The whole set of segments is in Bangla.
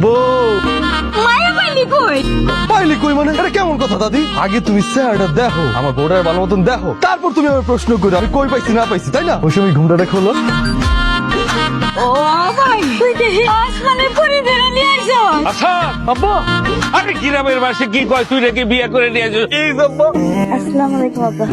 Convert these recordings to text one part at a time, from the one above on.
বউ। মায়া পাইলি কই? পাইলি কই মানে? এটা কেমন কথা দাদি? আগে তুমি স্যারটা দেখো আমার বোর্ডের ভালো মতন দেখো। তারপর তুমি আমার প্রশ্ন করো আমি কই পাইছি না পাইছি তাই না? ওই সময় ঘুমটা খোলো ও আইছ আব্বা! আরে গ্রামের বাসে কি কয় তুই নাকি বিয়ে করে নিয়ে আসিস? এই আব্বা। আসসালামু আলাইকুম আব্বা।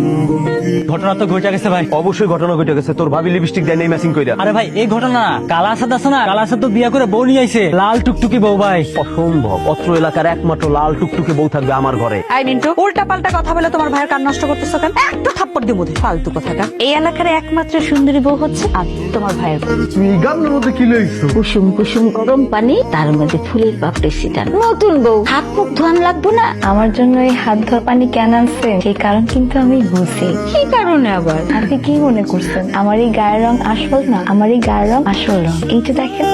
ঘটনা তো ঘটে গেছে ভাই। অবশ্যই ঘটনা ঘটে গেছে। তোর ভাবি লিপস্টিক দেয় নেই ম্যাচিং কইরা। আরে ভাই এই ঘটনা কালা আসাদ আছে না? কালা আসাদ তো বিয়া করে বউ নিয়ে আইছে। লাল টুকটুকি বউ ভাই। অসম্ভব। অত্র এলাকার একমাত্র লাল টুকটুকে বউ থাকবে আমার ঘরে। আই মিন্টু উল্টা পাল্টা কথা বলে তোমার ভাইয়ের কান নষ্ট করতেছো কেন? একটু থাপ্পড় দিব ফালতু কথাটা এই এলাকার একমাত্র সুন্দরী বউ হচ্ছে আমি তোমার ভাইয়ের তুমি এই মধ্যে কি লইছো? কুসুম কুসুম গরম পানি তার মধ্যে ফুলের ছিটান নতুন বউ। হাত মুখ ধোয়ান লাগবো না? আমার জন্য এই হাত ধোয়া পানি কেন আনছে সেই কারণ কিন্তু আমি বুঝি। কি কারণে আবার? আপনি কি মনে করছেন? আমার এই গায়ের রং আসল না? আমার এই গায়ের রং আসল রং এইটা দেখেন।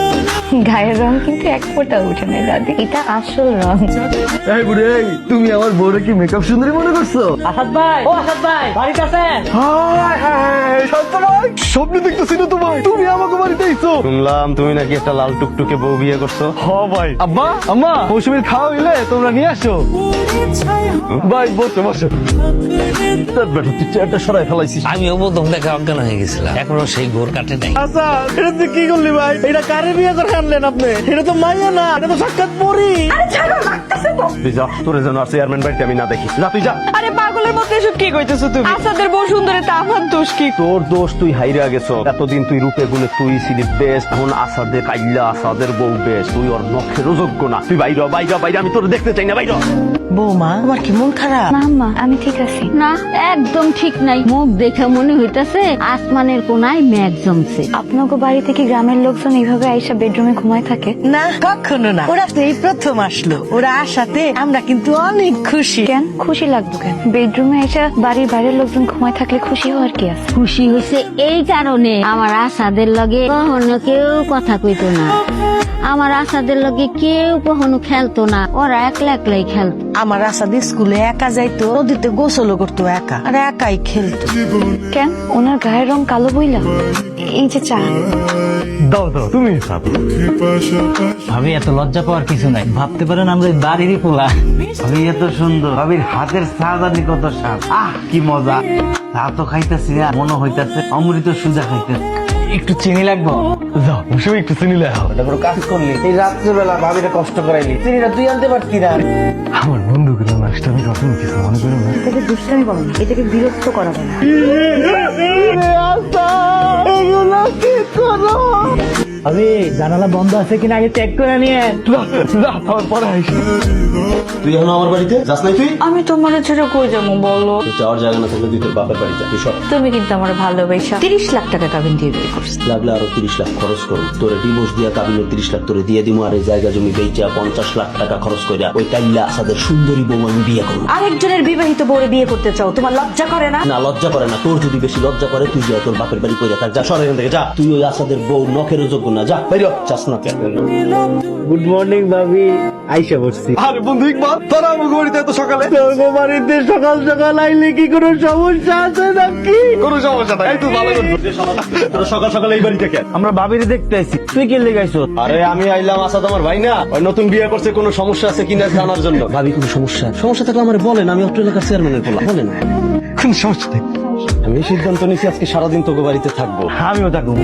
গায়ের রং কিন্তু এক ফোঁটা উঠে নেই দাদি। এটা আসল রং। এই বুড়ি এই তুমি আমার বউরে কি মেকআপ সুন্দরী মনে করছ? আসাদ ভাই ও আসাদ ভাই বাড়িতে আছেন? হায় হায় স্বপ্ন দেখতেছি না তোমায়। তুমি আমাকে বাড়িতে আইছো। শুনলাম তুমি নাকি একটা লাল টুকটুকে বউ বিয়ে করছ। হ ভাই। আব্বা? আম্মা মৌসুমীর খাওয়া হইলে তোমরা নিয়ে আসো। ভাই বসে বসে। তোর বেটা তুই চেয়ারটা সরাই ফেলাইছিস। আমিও প্রথম দেখা অজ্ঞান হয়ে গেছিলাম? এখনও সেই ঘোর কাটে নাই। আচ্ছা এটা তুই কি করলি ভাই? এটা কারে বিয়ে করে আনলেন আপনি? এটা তো মাইয়া না এটা তো সাক্ষাৎ পরি। তুই যা তোর জন্য আর চেয়ারম্যান বাড়িতে আমি না দেখি। যা তুই যা। আরে পাগলের মতো এসব কি কইতেছো তুমি? আসাদের বউ সুন্দরী তা আমার দোষ কি? তোর দোষ তুই হাইরা গেছো। এতদিন তুই রূপে গুণে তুই ছিলি বেস্ট এখন আসাদে কাইল্লা আসাদের বউ বেশ। তুই ওর নখের যোগ্য না। তুই বাইর হ, বাইর আমি তোর দেখতে চাই না বাইর বৌমা তোমার কি মন খারাপ? না আম্মা আমি ঠিক আছি। না একদম ঠিক নাই। মুখ দেখে মনে হইতাছে আসমানের কোনায় মেঘ জমছে। আপনাকে বাড়ি থেকে গ্রামের লোকজন এইভাবে আইসা বেডরুমে ঘুমায় থাকে? না কখনো না। ওরা তো এই প্রথম আসলো। ওরা আসাতে আমরা কিন্তু অনেক খুশি। কেন? খুশি লাগবে কেন? বেডরুমে এসে বাড়ির বাইরের লোকজন ঘুমায় থাকলে খুশি হওয়ার কি আছে? খুশি হয়েছে এই কারণে। আমার আশাদের লগে কখনো কেউ কথা কইতো না। আমার আশাদের লগে কেউ কখনো খেলতো না। ওরা একলা একলাই খেলতো। আমার আসাদি স্কুলে একা যাইতো নদীতে গোসলও করতো একা আর একাই খেলতো। কেন? ওনার গায়ের রং কালো বইলা? এই যে চা। দাও দাও তুমি ভাবি এত লজ্জা পাওয়ার কিছু নাই। ভাবতে পারেন আমরা বাড়িরই পোলা। ভাবি এত সুন্দর। ভাবির হাতের সাজানি কত স্বাদ। আহ কি মজা। তা তো খাইতেছি না মনে হইতাছে অমৃত সুজা খাইতেছে। একটু চিনি লাগবো? যাও বসে একটু চিনি লাগবো। তারপর কাজ করলি? এই রাত্রেবেলা ভাবিরে কষ্ট করাইলি। চিনিটা তুই আনতে পারতি না। আমার বন্ধু গুলো নষ্ট আমি কখন কিছু মনে করি না। এটাকে দুষ্টামি বলো না এটাকে বিরক্ত করা বলে। না ভাবি জানালা বন্ধ আছে কিনা আগে চেক করে নিয়ে পরে তুই এখন আমার বাড়িতে? যাস নাই তুই? আমি তোমার ছেড়ে কই যাব বলো? যাওয়ার জায়গা না থাকলে তুই তোর বাপের বাড়ি যা সব তুমি কিন্তু আমার ভালোবাসা। তিরিশ লাখ টাকা কাবিন দিয়ে বিয়ে করছ। লাগলে আরও তিরিশ লাখ খরচ করো। তোরে ডিভোর্স দিয়া কাবিনে তিরিশ লাখ তোরে দিয়ে দিমু আর এই জায়গা জমি বেচা পঞ্চাশ লাখ টাকা খরচ কইরা ওই কাইল্লা আসাদের সুন্দরী বউ আমি বিয়ে করব। আরেকজনের বিবাহিত বউরে বিয়ে করতে চাও তোমার লজ্জা করে না? না লজ্জা করে না। তোর যদি বেশি লজ্জা করে তুই যা তোর বাপের বাড়ি কইরা থাক। যা সর থেকে যা। তুই ওই আসাদের বউ নখের যোগ্য না যা বাইর। চাস না কেন? গুড মর্নিং ভাবি। আইসা বসছি। আরে বন্ধু ইকবাল তোরা বাড়িতে এত সকালে? বাড়িতে সকাল সকাল আইলে কি কোনো সমস্যা আছে নাকি? কোনো সমস্যা নাই এই তো ভালো তোরা সকাল সকাল এই বাড়িতে কেন আমরা ভাবিরে দেখতে আইছি। তুই কে লেগাইছো আরে আমি আইলাম আসাদ আমার ভাই না। ওই নতুন বিয়ে করছে কোনো সমস্যা আছে কিনা জানার জন্য। ভাবি কোনো সমস্যা? সমস্যা থাকলে আমার বলেন আমি অত্র এলাকার চেয়ারম্যানের বলা বলেন। কোনো সমস্যা নেই। আমি সিদ্ধান্ত নিয়েছি আজকে সারাদিন তোকে বাড়িতে থাকব। আমিও থাকব।